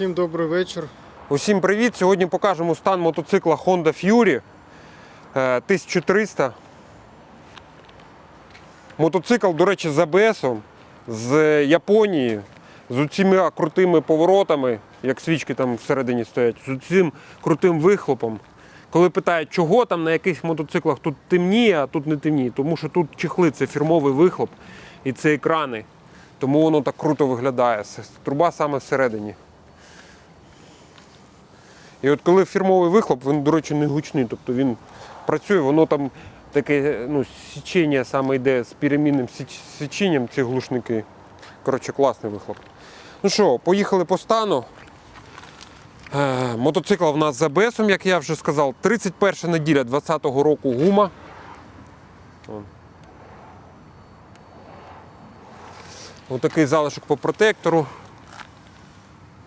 Всім добрий вечір. Усім привіт! Сьогодні покажемо стан мотоцикла Honda Fury е, 1300. Мотоцикл, до речі, з АБС, з Японії, з цими крутими поворотами, як свічки там всередині стоять, з цим крутим вихлопом. Коли питають, чого там на якихось мотоциклах тут темніє, а тут не темніє, тому що тут чехли, це фірмовий вихлоп і це екрани. Тому воно так круто виглядає. Труба саме всередині. І от коли фірмовий вихлоп, він, до речі, не гучний, тобто він працює, воно там таке ну, січення саме йде з перемінним січ- січенням ці глушники. Коротше, класний вихлоп. Ну що, поїхали по стану. Е, мотоцикл в нас з АБС, як я вже сказав, 31 неділя 20-го року гума. Отакий залишок по протектору.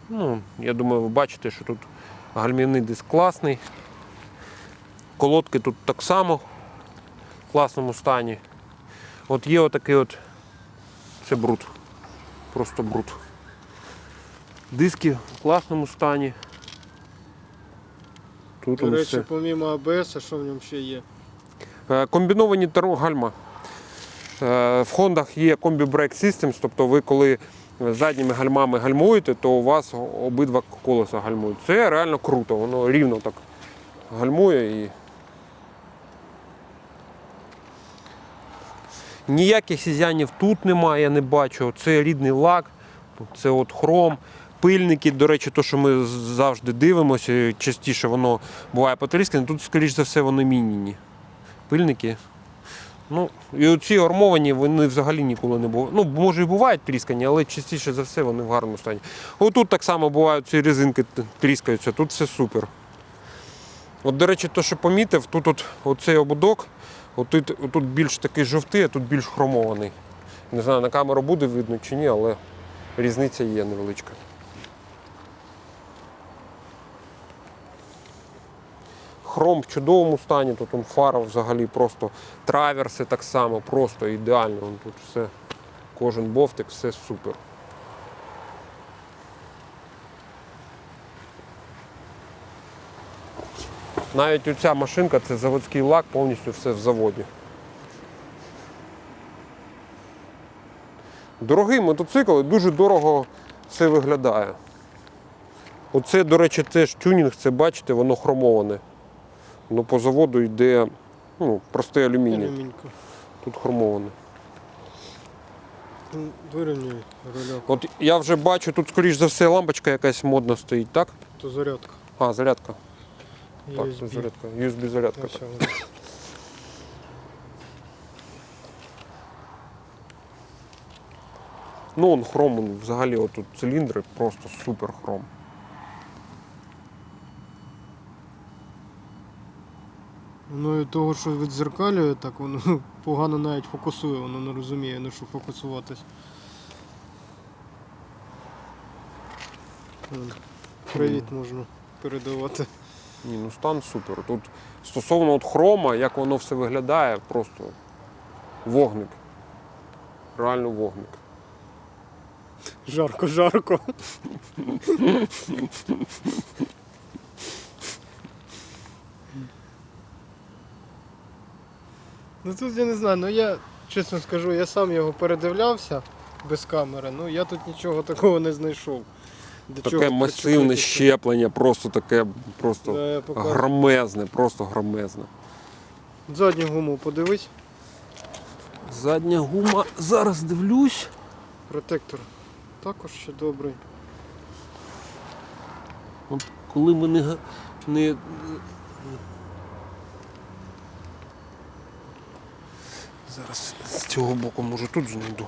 Ну, я думаю, ви бачите, що тут гальмівний диск класний. Колодки тут так само в класному стані. От є отакий от. Це бруд. Просто бруд. Диски в класному стані. Тут До речі, все. помімо АБС, а що в ньому ще є? Е, Комбіновані гальма. Е, В Хондах є Brake Systems, тобто ви коли задніми гальмами гальмуєте, то у вас обидва колеса гальмують. Це реально круто, воно рівно так гальмує і. Ніяких сізянів тут немає, я не бачу. Це рідний лак, це от хром. Пильники, до речі, то, що ми завжди дивимося, частіше воно буває потріскане, тут, скоріш за все, вони мініні пильники. Ну, і оці армовані вони взагалі ніколи не бувають. Ну, може і бувають тріскані, але частіше за все вони в гарному стані. Отут так само бувають ці резинки тріскаються, тут все супер. От, до речі, то, що помітив, тут от, оцей ободок, отут, отут більш такий жовтий, а тут більш хромований. Не знаю, на камеру буде видно чи ні, але різниця є невеличка. Хром в чудовому стані, тут он фара взагалі просто траверси так само, просто ідеально. Вон Тут все, кожен бовтик, все супер. Навіть оця машинка це заводський лак, повністю все в заводі. Дорогий мотоцикл і дуже дорого все виглядає. Оце, до речі, теж тюнінг, це бачите, воно хромоване. Ну, по заводу йде ну, простий алюміній. Алюмінько. Тут хромоване. Ну, Вирівнюй От я вже бачу, тут, скоріш за все, лампочка якась модна стоїть, так? то зарядка. А, зарядка. Так, це USB. зарядка. USB зарядка. Ось вона. Ну, он хром, он взагалі отут циліндри, просто супер хром. Ну і того, що відзеркалює, так воно погано навіть фокусує, воно не розуміє, на що фокусуватись. Привіт можна передавати. Ні, ну стан супер. Тут стосовно от хрома, як воно все виглядає, просто вогник. Реально вогник. Жарко, жарко. Ну тут я не знаю, ну я чесно скажу, я сам його передивлявся без камери, ну я тут нічого такого не знайшов. До Таке чого масивне причепитися. щеплення, просто таке, просто Да, покажу. громезне, просто громезне. Задню гуму подивись, Задня гума, зараз дивлюсь. протектор також ще добрий. От коли ми не, га- не. Зараз з цього боку, може тут знайду.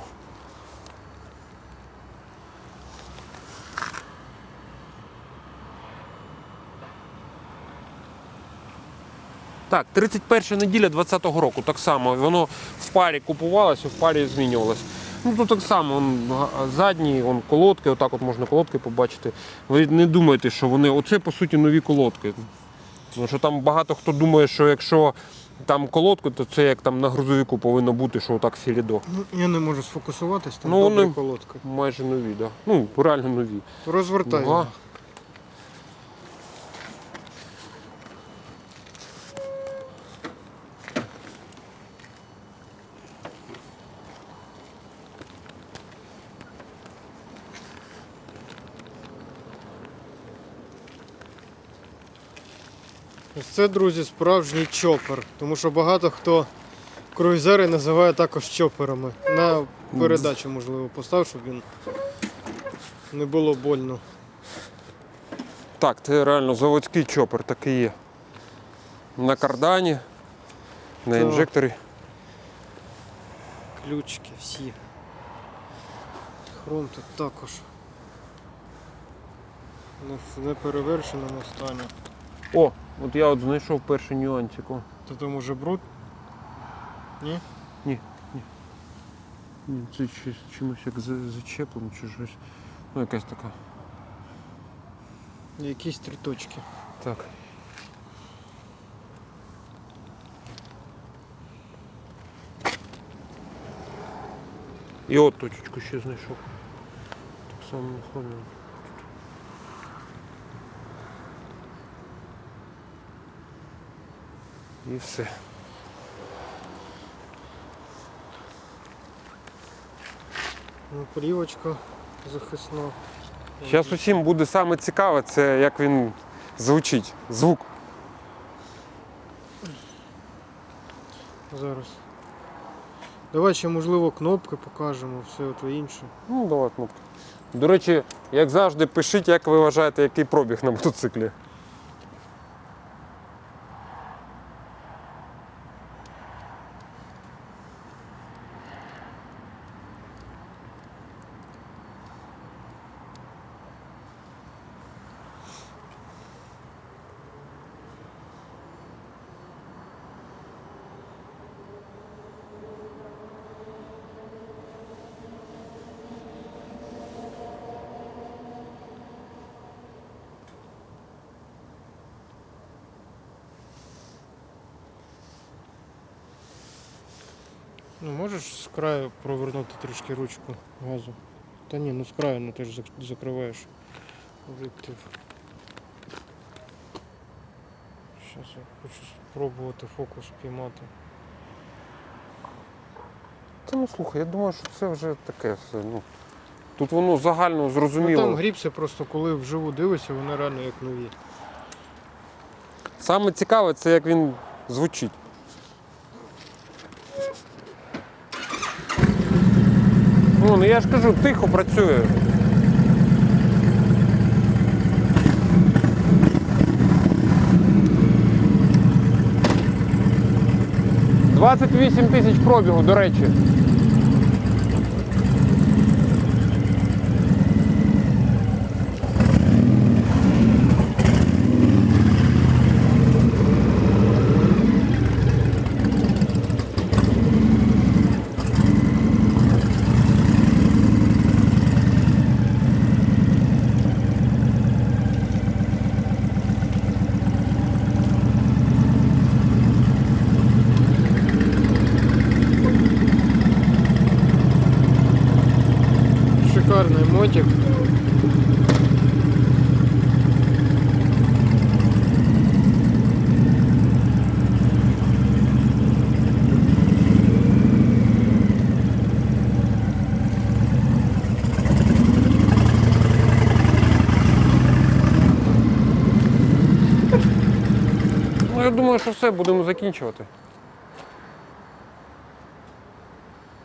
Так, 31 неділя 20-го року, так само. Воно в парі купувалося, в парі змінювалося. Ну тут так само, он, задні, он, колодки, отак от можна колодки побачити. Ви не думайте, що вони. Оце по суті нові колодки. Тому що там багато хто думає, що якщо там колодку, то це як там на грузовику повинно бути, що отак філідо. Ну, я не можу сфокусуватись, там Ну, добрі вони- колодки. Майже нові, так. Да. Ну, реально нові. Розвертай. Нога. Ось це, друзі, справжній чопер. Тому що багато хто круїзери називає також чоперами. На передачу, можливо, постав, щоб він не було больно. Так, це реально заводський чопер такий є. На кардані, на Так. інжекторі. Ключики всі. Хром тут також. Не в неперевершеному стані. О, от я от знайшов перший нюансик. О. То там уже бруд. Ні? Ні, Це чи- чимось як за- зачеплено чи щось. Ну, якась така. Якісь три точки. Так. І от точечку ще знайшов. Так само на хромі. І все. Ну, плівочка захисна. Зараз усім буде саме цікаве, це як він звучить. Звук. Зараз. Давай ще можливо кнопки покажемо, все ото інше. Ну, давай кнопки. До речі, як завжди, пишіть, як ви вважаєте, який пробіг на мотоциклі. Ну можеш з краю провернути трішки ручку газу. Та ні, ну з краю, ну ти ж закриваєш об'єктив. Зараз я хочу спробувати фокус піймати. Та ну слухай, я думаю, що це вже таке все. Ну, тут воно загально Ну зрозуміло. там гріпси просто коли вживу дивишся, вони реально як нові. Саме цікаве, це як він звучить. Ну, ну я ж кажу, тихо працює. Двадцять вісім тисяч пробігу, до речі. Шикарний. Ну, я думаю, що все, будемо закінчувати.